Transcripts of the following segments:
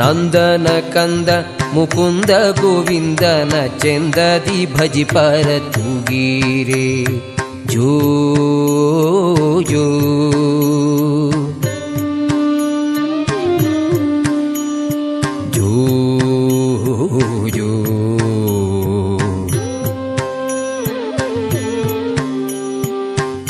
ನಂದನ ಕಂದ ಮುಕುಂದ ಗೋವಿಂದನ ಚಂದದಿ ಭಜಿಪರ ತುಗೀರೆ ಜೋ ಜೋ ಜೋ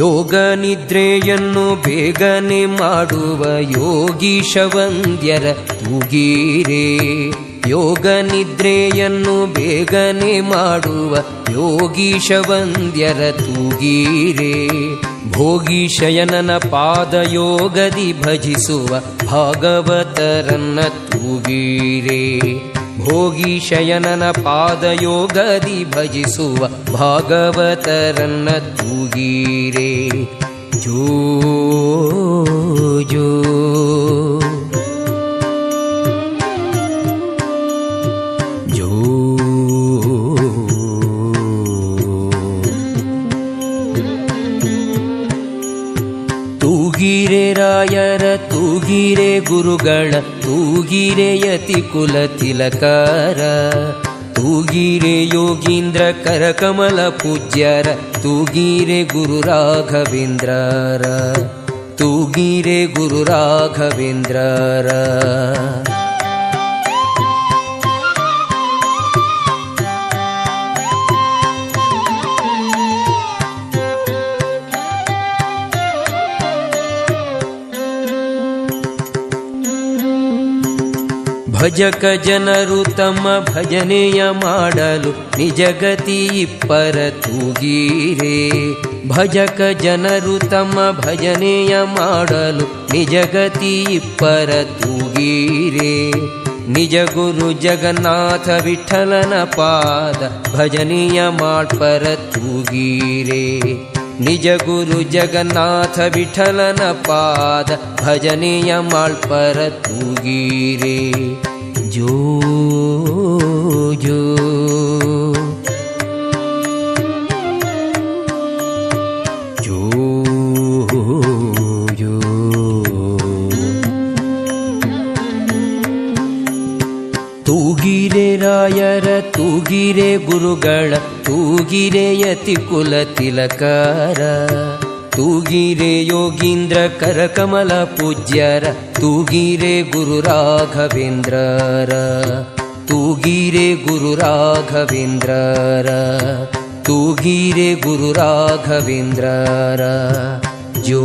ಯೋಗ ನಿದ್ರೆಯನ್ನು ಬೇಗನೆ ಮಾಡುವ ಯೋಗೀಶವಂದ್ಯರ ತೂಗೀರೆ. ಯೋಗ ನಿದ್ರೆಯನ್ನು ಬೇಗನೆ ಮಾಡುವ ಯೋಗೀಶವಂದ್ಯರ ತೂಗೀರೆ. ಭೋಗೀಶಯನನ ಪಾದಯೋಗದಿ ಭಜಿಸುವ ಭಾಗವತರನ್ನ ತೂಗೀರೆ. ಭೋಗೀಶಯನನ ಪಾದಯೋಗದಿ ಭಜಿಸುವ ಭಾಗವತರನ್ನ ತೂಗೀರೆ ಜೋ ಜೋ ಜೋ ತೂಗಿರೆ ಗುರುಗಳ, ತೂಗಿರೆ ಯತಿ ಕುಲ ತಿಲಕಾರ. ತೂಗಿರೆ ಯೋಗೀಂದ್ರ, ಕರಕಮಲ ಪೂಜ್ಯರ. ತೂಗಿರೆ ಗುರು ರಾಘವೇಂದ್ರರ. ತೂಗಿರೆ ಗುರು ರಾಘವೇಂದ್ರರ. ಭಜಕ ಜನರು ತಮ್ಮ ಭಜನೆಯ ಮಾಡಲು ನಿಜಗತಿ ಇಪ್ಪರ ತೂಗೀರೆ. ಭಜಕ ಜನರು ತಮ್ಮ ಭಜನೆಯ ಮಾಡಲು ನಿಜಗತಿ ಇಪ್ಪರ ತೂಗೀರೆ. ನಿಜ ಗುರು ಜಗನ್ನಾಥ ವಿಠಲನ ಪಾದ ಭಜನೀಯ ಮಾಡ್ಪರ ತೂಗೀರೆ. ನಿಜ ಗುರು ಜಗನ್ನಾಥ ವಿಠಲನ ಪಾದ ಭಜನೀಯ ಮಾಳ್ಪರ ತೂಗೀರೆ. ಜೋ ಜೋ. ತೂಗಿರೆ ರಾಯರ ತೂಗಿರೆ ಗುರುಗಳ ತೂಗಿರೆ ಯತಿ ಕುಲ ತಿಲಕಾರ. ू योगीन्द्र करकमल पूज्यर तु गुरुराघवेन्द्रर गुरुराघवीन्द्र गुरुराघवेन्द्रर गिरे गुरुराघवेन्द्रर जो